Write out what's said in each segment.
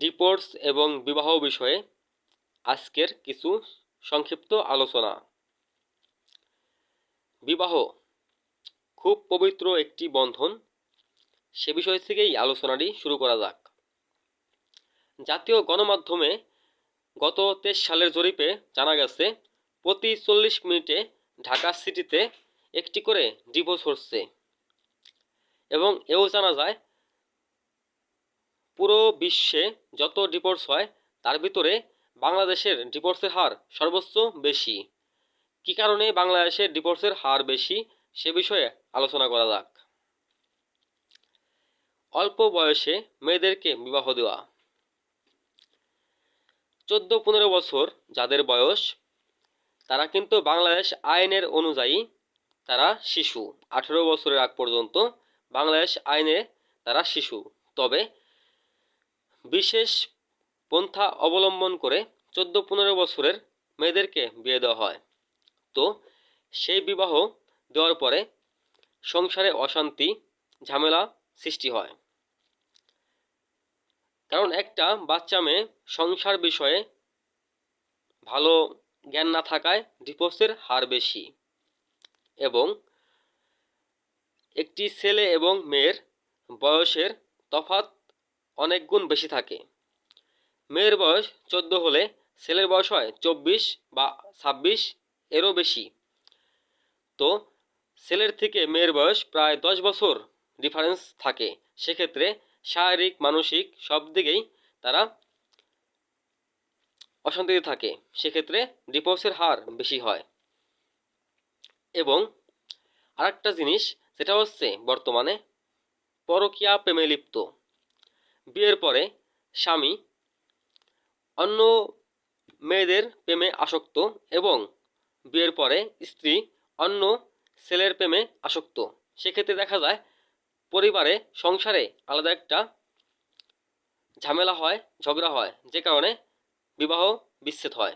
ডিপোর্স এবং বিবাহ বিষয়ে আজকের কিছু সংক্ষিপ্ত আলোচনা। বিবাহ খুব পবিত্র একটি বন্ধন। সে বিষয় থেকেই আলোচনাটি শুরু করা যাক। জাতীয় গণমাধ্যমে গত তেইশ সালের জরিপে জানা গেছে, প্রতি চল্লিশ মিনিটে ঢাকা সিটিতে একটি করে ডিভোর্স হচ্ছে। এবং এও জানা যায় পুরো বিশ্বে যত ডিভোর্স হয়, তার ভিতরে বাংলাদেশের ডিভোর্সের হার সর্বোচ্চ বেশি। কী কারণে বাংলাদেশের ডিভোর্সের হার বেশি, সে বিষয়ে আলোচনা করা যাক। অল্প বয়সে মেয়েদেরকে বিবাহ দেওয়া। চোদ্দ পনেরো বছর যাদের বয়স, তারা কিন্তু বাংলাদেশ আইনের অনুযায়ী তারা শিশু। আঠেরো বছরের আগ পর্যন্ত বাংলাদেশ আইনে তারা শিশু। তবে বিশেষ পন্থা অবলম্বন করে চোদ্দ পনেরো বছরের মেয়েদেরকে বিয়ে দেওয়া হয়। তো সেই বিবাহ দেওয়ার পরে সংসারে অশান্তি, ঝামেলা সৃষ্টি হয়। কারণ একটা বাচ্চা মেয়ে সংসার বিষয়ে ভালো জ্ঞান না থাকায় ডিভোর্সের হার বেশি এবং একটি ছেলে এবং মেয়ের বয়সের তফাত অনেক গুণ বেশি থাকে। মেয়ের বয়স চোদ্দ হলে ছেলের বয়স হয় চব্বিশ বা ছাব্বিশ, এরও বেশি। তো ছেলের থেকে মেয়ের বয়স প্রায় দশ বছর ডিফারেন্স থাকে। সেক্ষেত্রে শারীরিক, মানসিক সব দিকেই তারা অশান্তিতে থাকে। সেক্ষেত্রে ডিভোর্সের হার বেশি হয়। এবং আরেকটা জিনিস যেটা হচ্ছে বর্তমানে পরকীয়া প্রেমে লিপ্ত। বিয়ের পরে স্বামী অন্য মেয়েদের প্রেমে আসক্ত এবং বিয়ের পরে স্ত্রী অন্য ছেলের প্রেমে আসক্ত। সেক্ষেত্রে দেখা যায়, পরিবারে, সংসারে আলাদা একটা ঝামেলা হয়, ঝগড়া হয়, যে কারণে বিবাহ বিচ্ছেদ হয়।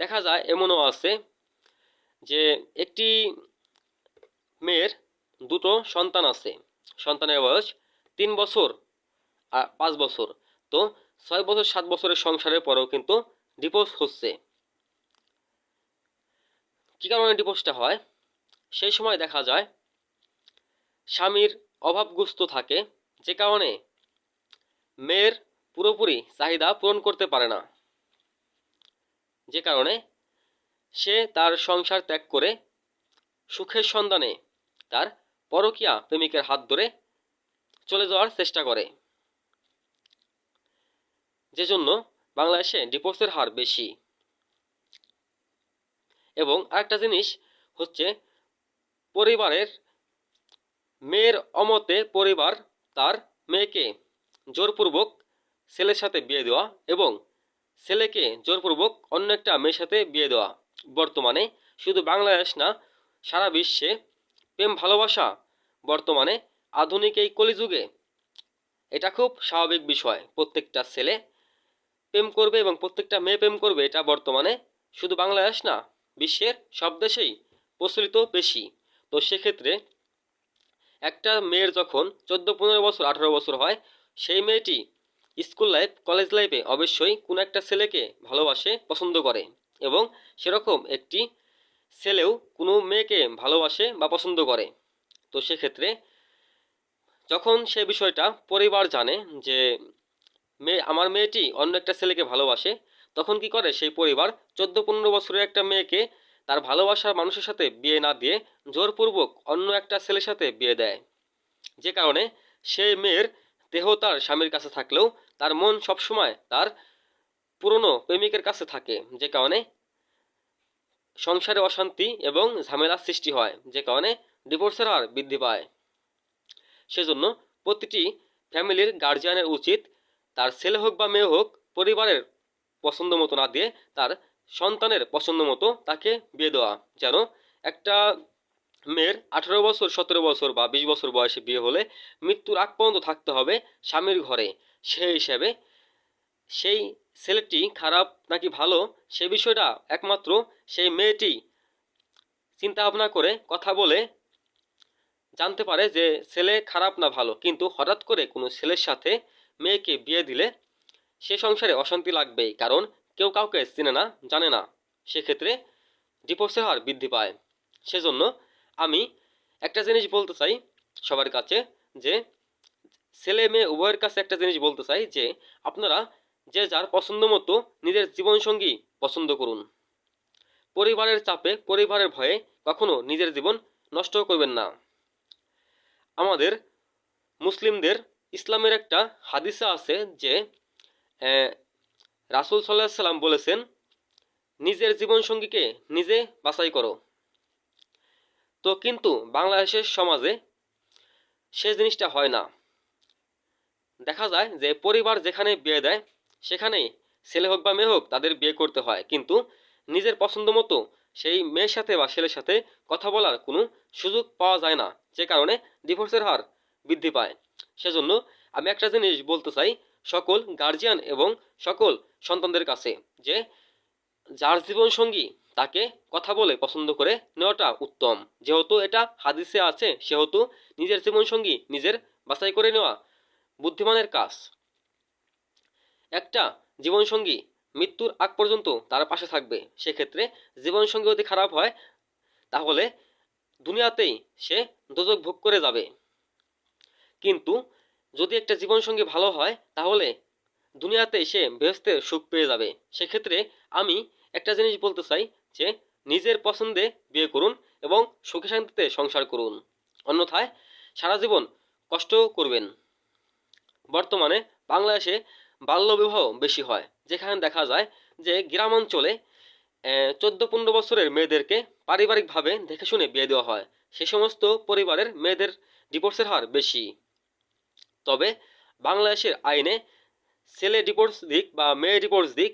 দেখা যায়, এমনও আছে যে একটি মেয়ের দুটো সন্তান আছে। সন্তানের বয়স তিন বছর আর পাঁচ বছর। তো ছয় বছর, সাত বছরের সংসারের পরেও কিন্তু ডিভোর্স হচ্ছে। কী কারণে ডিভোর্সটা হয়? সেই সময় দেখা যায়, স্বামীর অভাবগ্রস্ত থাকে, যে কারণে মেয়ের পুরোপুরি চাহিদা পূরণ করতে পারে না। যে কারণে সে তার সংসার ত্যাগ করে সুখের সন্ধানে তার পরকীয়া প্রেমিকের হাত ধরে চলে যাওয়ার চেষ্টা করে। যে জন্য বাংলাদেশে ডিভোর্সের হার বেশি। এবং আরেকটা জিনিস হচ্ছে, পরিবারের মেয়ের অমতে পরিবার তার মেয়েকে জোরপূর্বক ছেলের সাথে বিয়ে দেওয়া এবং ছেলেকে জোরপূর্বক অন্য একটা মেয়ের সাথে বিয়ে দেওয়া। বর্তমানে শুধু বাংলাদেশ না, সারা বিশ্বে প্রেম ভালোবাসা বর্তমানে আধুনিক এই কলিযুগে, এটা খুব স্বাভাবিক বিষয়। প্রত্যেকটা ছেলে প্রেম করবে এবং প্রত্যেকটা মেয়ে প্রেম করবে, এটা বর্তমানে শুধু বাংলাদেশ না, বিশ্বের সব দেশেই প্রচলিত বেশি। তো সেক্ষেত্রে একটা মেয়ের যখন চোদ্দ, পনেরো বছর, আঠারো বছর হয়, সেই মেয়েটি স্কুল লাইফ, কলেজ লাইফে অবশ্যই কোনো একটা ছেলেকে ভালোবাসে, পছন্দ করে এবং সেরকম একটি ছেলেও কোনো মেয়েকে ভালোবাসে বা পছন্দ করে। তো সেক্ষেত্রে যখন সে বিষয়টা পরিবার জানে যে মেয়ে আমার মেয়েটি অন্য একটা ছেলেকে ভালোবাসে, তখন কি করে? সেই পরিবার চোদ্দ পনেরো বছরের একটা মেয়েকে তার ভালোবাসার মানুষের সাথে বিয়ে না দিয়ে জোরপূর্বক অন্য একটা ছেলের সাথে বিয়ে দেয়। যে কারণে সেই মেয়ের দেহ তার স্বামীর কাছে থাকলেও তার মন সবসময় তার পুরনো প্রেমিকের কাছে থাকে। যে কারণে সংসারে অশান্তি এবং ঝামেলার সৃষ্টি হয়। যে কারণে ডিভোর্সের হার বৃদ্ধি পায়। সেজন্য প্রতিটি ফ্যামিলির গার্জিয়ানের উচিত তার ছেলে হোক বা মেয়ে হোক পরিবারের পছন্দ মতো না দিয়ে তার সন্তানের পছন্দ মতো তাকে বিয়ে দেওয়া। যেন একটা মেয়ের আঠেরো বছর, সতেরো বছর বা বিশ বছর বয়সে বিয়ে হলে মৃত্যুর আগ পর্যন্ত থাকতে হবে স্বামীর ঘরে। সেই হিসাবে সেই ছেলেটি খারাপ নাকি ভালো সে বিষয়টা একমাত্র সেই মেয়েটি চিন্তা ভাবনা করে কথা বলে জানতে পারে যে ছেলে খারাপ না ভালো, কিন্তু হঠাৎ করে কোনো ছেলের সাথে মেয়েকে বিয়ে দিলে সে সংসারে অশান্তি লাগবেই, কারণ কেউ কাউকে চেনে না, জানে না। সেক্ষেত্রে ডিভোর্সের হার বৃদ্ধি পায়। সেজন্য আমি একটা জিনিস বলতে চাই সবার কাছে, যে ছেলে মেয়ে উভয়ের কাছে একটা জিনিস বলতে চাই, যে আপনারা যে যার পছন্দ মতো নিজের জীবনসঙ্গী পছন্দ করুন। পরিবারের চাপে, পরিবারের ভয়ে কখনো নিজের জীবন নষ্ট করবেন না। আমাদের মুসলিমদের ইসলামের একটা হাদিসা আছে যে রাসূল সাল্লাহ সাল্লাম বলেছেন, নিজের জীবনসঙ্গীকে নিজে বাছাই করো। তো কিন্তু বাংলাদেশের সমাজে সে জিনিসটা হয় না। দেখা যায় যে পরিবার যেখানে বিয়ে দেয়, সেখানেই ছেলে হোক বা মেয়ে হোক তাদের বিয়ে করতে হয়। কিন্তু নিজের পছন্দ মতো সেই মেয়ের সাথে বা ছেলের সাথে কথা বলার কোনো সুযোগ পাওয়া যায় না, যে কারণে ডিভোর্সের হার বৃদ্ধি পায়। সেজন্য আমি একটা জিনিস বলতে চাই সকল গার্জিয়ান এবং সকল সন্তানদের কাছে, যে যার জীবনসঙ্গী তাকে কথা বলে পছন্দ করে নেওয়াটা উত্তম। যেহেতু এটা হাদিসে আছে, সেহেতু নিজের জীবনসঙ্গী নিজের বাছাই করে নেওয়া বুদ্ধিমানের কাজ। একটা জীবনসঙ্গী মৃত্যুর আগ পর্যন্ত তার পাশে থাকবে। সেক্ষেত্রে জীবনসঙ্গী যদি খারাপ হয়, তাহলে দুনিয়াতেই সে দোজক ভোগ করে যাবে। কিন্তু যদি একটা জীবনসঙ্গী ভালো হয়, তাহলে দুনিয়াতেই সে বেহস্তের সুখ পেয়ে যাবে। সেক্ষেত্রে আমি একটা জিনিস বলতে চাই যে, নিজের পছন্দে বিয়ে করুন এবং সুখে শান্তিতে সংসার করুন। অন্যথায় সারা জীবন কষ্ট করবেন। বর্তমানে বাংলাদেশে বাল্যবিবাহ বেশি হয়। যেখানে দেখা যায় যে গ্রামাঞ্চলে চোদ্দ পনেরো বছরের মেয়েদেরকে পারিবারিকভাবে দেখে শুনে বিয়ে দেওয়া হয়। সে সমস্ত পরিবারের মেয়েদের ডিভোর্সের হার বেশি। তবে বাংলাদেশের আইনে ছেলে ডিভোর্স দিক বা মেয়ে ডিভোর্স দিক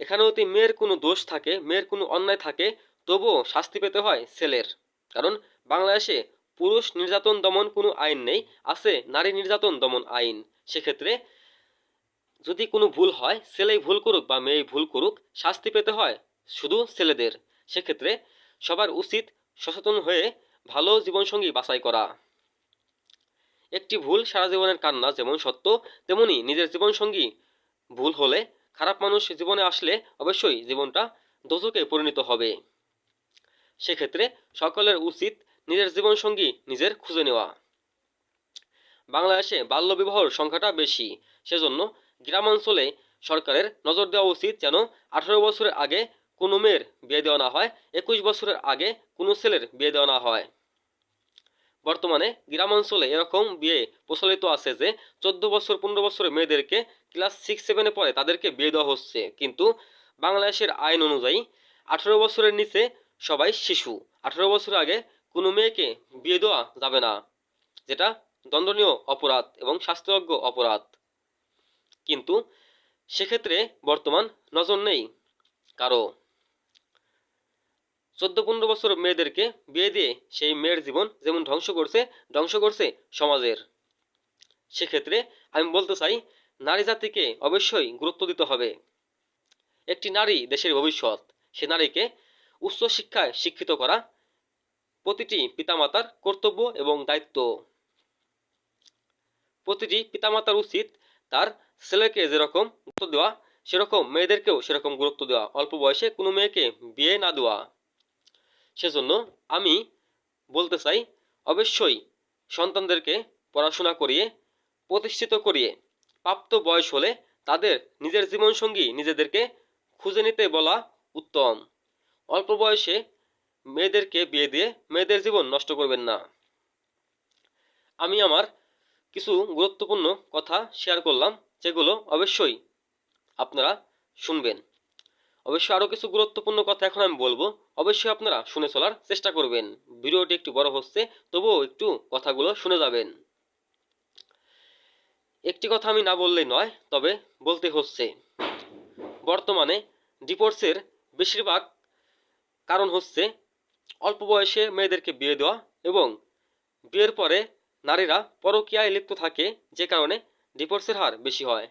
এখানে যদি মেয়ের কোনো দোষ থাকে, মেয়ের কোনো অন্যায় থাকে, তবুও শাস্তি পেতে হয় ছেলের। কারণ বাংলাদেশে পুরুষ নির্যাতন দমন কোনো আইন নেই, আছে নারী নির্যাতন দমন আইন। সেক্ষেত্রে যদি কোনো ভুল হয় ছেলেই ভুল করুক বা মেয়ে ভুল করুক, শাস্তি পেতে হয়, শুধু ছেলেদের। সেক্ষেত্রে সবার উচিত সচেতন হয়ে ভালো জীবনসঙ্গী বাছাই করা। একটি ভুল সারা জীবনের কান্না যেমন সত্য, তেমনি নিজের জীবনসঙ্গী ভুল হলে খারাপ মানুষ জীবনে আসলে অবশ্যই জীবনটা দোজকে পরিণত হবে। সেক্ষেত্রে সকলের উচিত নিজের জীবনসঙ্গী নিজের খুঁজে নেওয়া। বাংলাদেশে বাল্যবিবাহর সংখ্যাটা বেশি, সেজন্য গ্রামাঞ্চলে সরকারের নজর দেওয়া উচিত যেন আঠারো বছরের আগে কোনো মেয়ের বিয়ে দেওয়া না হয়, একুশ বছরের আগে কোনো ছেলের বিয়ে দেওয়া না হয়। বর্তমানে গ্রামাঞ্চলে এরকম বিয়ে প্রচলিত আছে যে, চোদ্দ বছর, পনেরো বছরের মেয়েদেরকে ক্লাস সিক্স, সেভেনে পড়ে তাদেরকে বিয়ে দেওয়া হচ্ছে। কিন্তু বাংলাদেশের আইন অনুযায়ী আঠারো বছরের নিচে সবাই শিশু। আঠারো বছর আগে কোনো মেয়েকে বিয়ে দেওয়া যাবে না, যেটা দণ্ডনীয় অপরাধ এবং শাস্তিযোগ্য অপরাধ। কিন্তু সেক্ষেত্রে বর্তমান নজর নেই। কারও চোদ্দ পনেরো বছর মেয়েদেরকে বিয়ে দিয়ে সেই মেয়ের জীবন যেমন ধ্বংস করছে ধ্বংস করছে সমাজের। সেক্ষেত্রে আমি বলতে চাই, নারী জাতিকে অবশ্যই গুরুত্ব দিতে হবে। একটি নারী দেশের ভবিষ্যৎ, সে নারীকে উচ্চ শিক্ষায় শিক্ষিত করা প্রতিটি পিতামাতার কর্তব্য এবং দায়িত্ব। প্রতিটি পিতামাতার উচিত তার ছেলেকে যেরকম গুরুত্ব দেওয়া, সেরকম মেয়েদেরকেও সেরকম গুরুত্ব দেওয়া। অল্প বয়সে কোনো মেয়েকে বিয়ে না দেওয়া। সেজন্য আমি বলতে চাই, অবশ্যই সন্তানদেরকে পড়াশোনা করিয়ে, প্রতিষ্ঠিত করিয়ে, প্রাপ্ত বয়স হলে তাদের নিজের জীবনসঙ্গী নিজেদেরকে খুঁজে নিতে বলা উত্তম। অল্প বয়সে মেয়েদেরকে বিয়ে দিয়ে মেয়েদের জীবন নষ্ট করবেন না। আমি আমার কিছু গুরুত্বপূর্ণ কথা শেয়ার করলাম। যেগুলো অবশ্যই আপনারা শুনবেন। অবশ্যই আরও কিছু গুরুত্বপূর্ণ কথা এখন আমি বলব। অবশ্যই আপনারা শুনে চলার চেষ্টা করবেন। ভিডিওটি একটু বড় হচ্ছে, তবুও একটু কথাগুলো শুনে যাবেন। একটি কথা আমি না বললেই নয়, তবে বলতে হচ্ছে, বর্তমানে ডিভোর্সের বেশিরভাগ কারণ হচ্ছে অল্প বয়সে মেয়েদেরকে বিয়ে দেওয়া এবং বিয়ের পরে নারীরা পরকীয়ায় লিপ্ত থাকে, যে কারণে ডিভোর্সের হার বেশি হয়।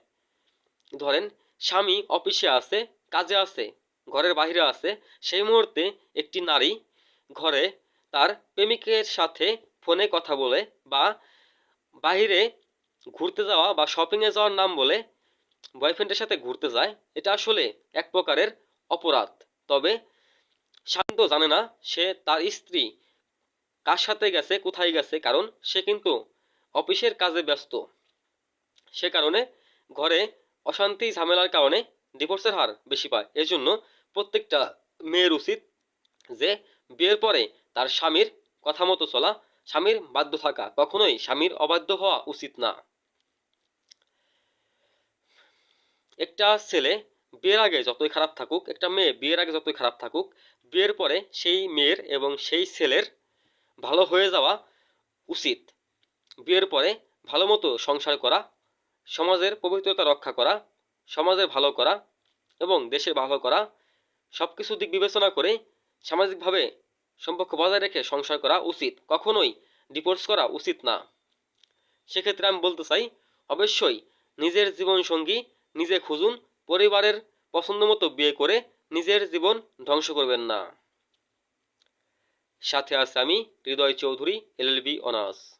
ধরেন, স্বামী অফিসে আছে, কাজে আছে, ঘরের বাইরে আছে, সেই মুহূর্তে একটি নারী ঘরে তার প্রেমিকের সাথে ফোনে কথা বলে বা বাইরে ঘুরতে যাওয়া বা শপিংয়ে যাওয়ার নাম বলে বয়ফ্রেন্ডের সাথে ঘুরতে যায়, এটা আসলে এক প্রকারের অপরাধ। তবে স্বামী তো জানে না সে তার স্ত্রী কার সাথে গেছে, কোথায় গেছে, কারণ সে কিন্তু অফিসের কাজে ব্যস্ত। সে কারণে ঘরে অশান্তি, ঝামেলার কারণে ডিভোর্সের হার বেশি পায়। এজন্য প্রত্যেকটা মেয়ের উচিত যে বিয়ের পরে তার স্বামীর কথা মতো চলা, স্বামীর বাধ্য থাকা। কখনোই স্বামীর অবাধ্য হওয়া উচিত না। একটা ছেলে বিয়ের আগে যতই খারাপ থাকুক, একটা মেয়ে বিয়ের আগে যতই খারাপ থাকুক, বিয়ের পরে সেই মেয়ের এবং সেই ছেলের ভালো হয়ে যাওয়া উচিত। বিয়ের পরে ভালো মতো সংসার করা সমাজের পবিত্রতা রক্ষা করা সমাজের ভালো করা এবং দেশের ভালো করা সব কিছু দিক বিবেচনা করে সামাজিকভাবে সম্পর্ক বজায় রেখে সংসার করা উচিত। কখনোই ডিভোর্স করা উচিত না। সেক্ষেত্রে আমি বলতে চাই, অবশ্যই নিজের জীবন সঙ্গী নিজে খুঁজুন, পরিবারের পছন্দ মতো বিয়ে করে নিজের জীবন ধ্বংস করবেন না। সাথে আছে আমি, হৃদয় চৌধুরী, এলএলবি অনার্স।